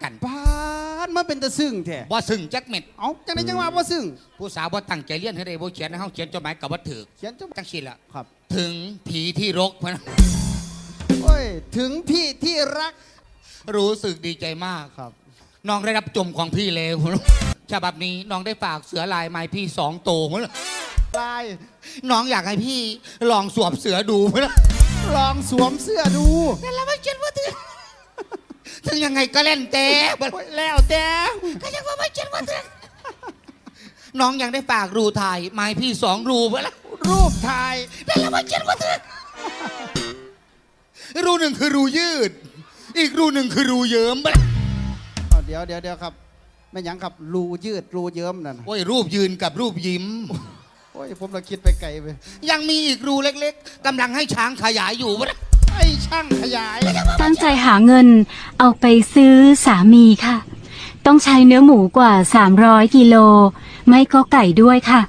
เป็นตะซึ่งแท้บ่ซึ่งจักเม็ดเอาจังไดจังว่าบ่ซึ่งผู้สาวบ่ตั้งใจเรียนให้ได้บ่เขียนให้เฮาเขียนจดหมายกับบ่ถูกเขียนจบจังซี่ล่ะครับ ถึงผีที่รกพะนะโอ้ยถึงพี่ที่รัก รู้สึกดีใจมากครับ น้องได้รับจมของพี่แล้วฉบับนี้น้องได้ฝากเสือลายไม้พี่สองโตวลายน้องอยากให้พี่ลองสวมเสือดูพะนะลองสวมเสื้อดูแต่แล้วไม่เขียนว่าถึงถึง ยังไงก็เล่นแต่โอ้ยแล้วแต่ก็ยังว่าไม่เขียนว่าถึงน้องยังได้ฝากรูถ่ายไม้พี่สองรูพะนะรูปถ่ายแต่แล้วไม่เขียนว่าถึงรูหนึ่งคือรูยืด อีกรูหนึ่งคือรูเยิ้มพะนะเอาเดี๋ยวเดี๋ยวเดี๋ยวครับไม่หยังครับรูยืดรูเยิ้มนั่นน่ะโอ้ยรูปยืนกับรูปยิ้ม โอ้ยผมเราคิดไปไกลไปยังมีอีกรูเล็ก ๆกำลังให้ช้างขยายอยู่พะนะ ไอ้ช่างขยาย ตั้งใจหาเงินเอาไปซื้อสามีค่ะ ต้องใช้เนื้อหมูกว่า 300 กิโล ไม่ก็ไก่ด้วยค่ะ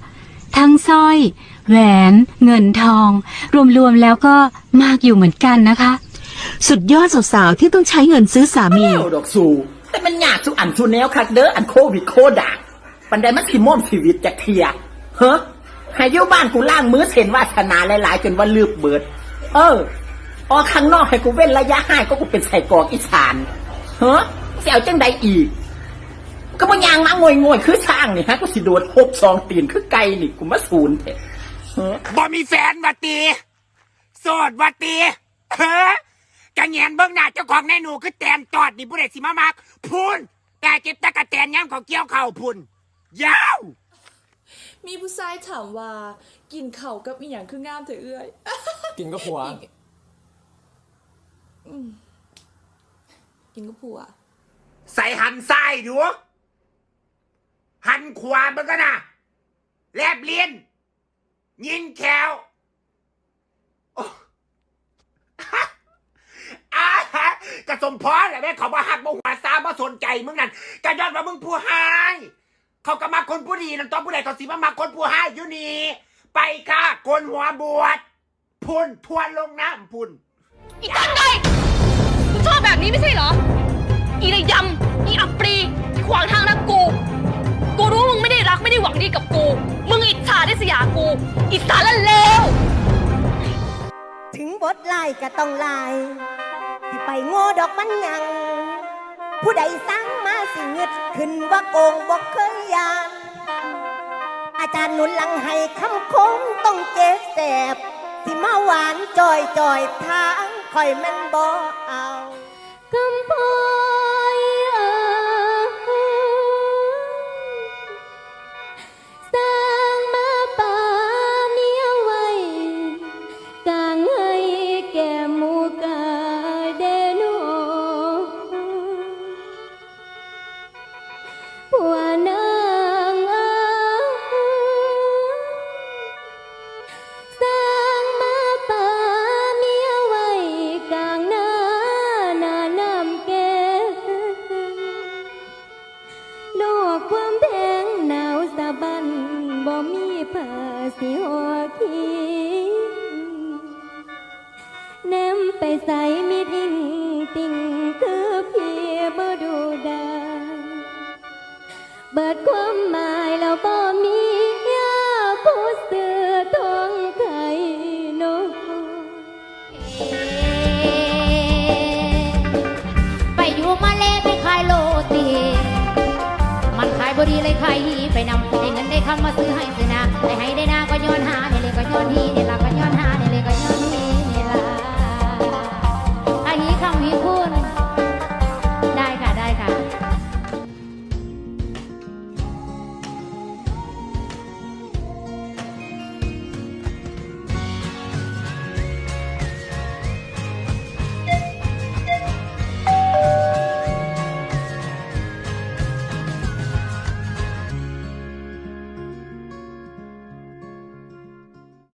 ทั้งสร้อย แหวน เงินทอง รวมๆแล้วก็มากอยู่เหมือนกันนะคะ สุดยอดสาวๆที่ต้องใช้เงินซื้อสามีเอ้าดอกสูแต่มันยากสุอันสุแนวคักเด้ออันโควิดโคด่าปันไดมันสิม่อมชีวิตจากเทียเฮ้ให้อยู่บ้านกูล่างมือเห็นวาสนาหลายๆ จนว่าลืบเบิด เออ ออกข้างนอกให้กูเว้นระยะห่างก็กูเป็นใส่กรอกอีสานเฮ้เสียวจังใดอีก ก็มันยางมางวยงวยๆคือช่างนี่ฮะกูสิโดดหกสองตีนคือไก่นี่กูมาศูนย์เถอะเฮ้อบ่มีแฟนวัตีโสดวัตีเฮ้อกะแงนเบิ่งหน้าเจ้าของแน่หนูคือแตนตอดนี่ผู้ใดสิมามักพูนแต่เก็บตะกะแตนย้ำเขาเกี่ยวเข่าพุนยาวมีผู้ชายถามว่า กินเข่าวกับอีหยังคืองามเถอะเอื้อย กินก็ผัว อืม กินกับผัว ใส่หันซ้ายดูหันขวาเบิ่งกันนะแลบเลียน ยิงแควโอ้อาฮะกระสมพรแหละแม่เขามาหักมาหัวซามาสนใจมึงนั่นกระยอดว่ามึงผู้หายเขาก็มาคนผู้ดีนั่นตอนผู้ใดเขาสิมามาคนผู้หายอยู่นี่ไปค่ะโกนหัวบวชพุ่นทวนลงน้ำพุ่นอีตั้งไงมึงชอบ แบบนี้ไม่ใช่เหรอ อีระยำอีอัปรีที่ขวางทางรักกู กูรู้มึงไม่ได้รักไม่ได้หวังดีกับกู มึงอิจฉาได้สยากู อิจฉาละเลวถึงบทลายก็ต้องลายสิไปโง่ดอกมันยัง ผู้ใดสร้างมาสิเงึดขึ้นว่าโกงบอกเคยยานอาจารย์หนุนหลังให้คำคมต้องเจ็บแสบสิมาหวานจอยจอยทางคอยแมันบ่เอา มีผ้าสิหัวขีแนมไปใส่มิดอิงติงคือพี่บ่ดูดาเบิดคว บดีเลยขายหีไปนำได้เงินได้คำมาซื้อให้ซื้อนาได้ให้ได้นาก็ย้อนหาได้เลยก็ย้อนที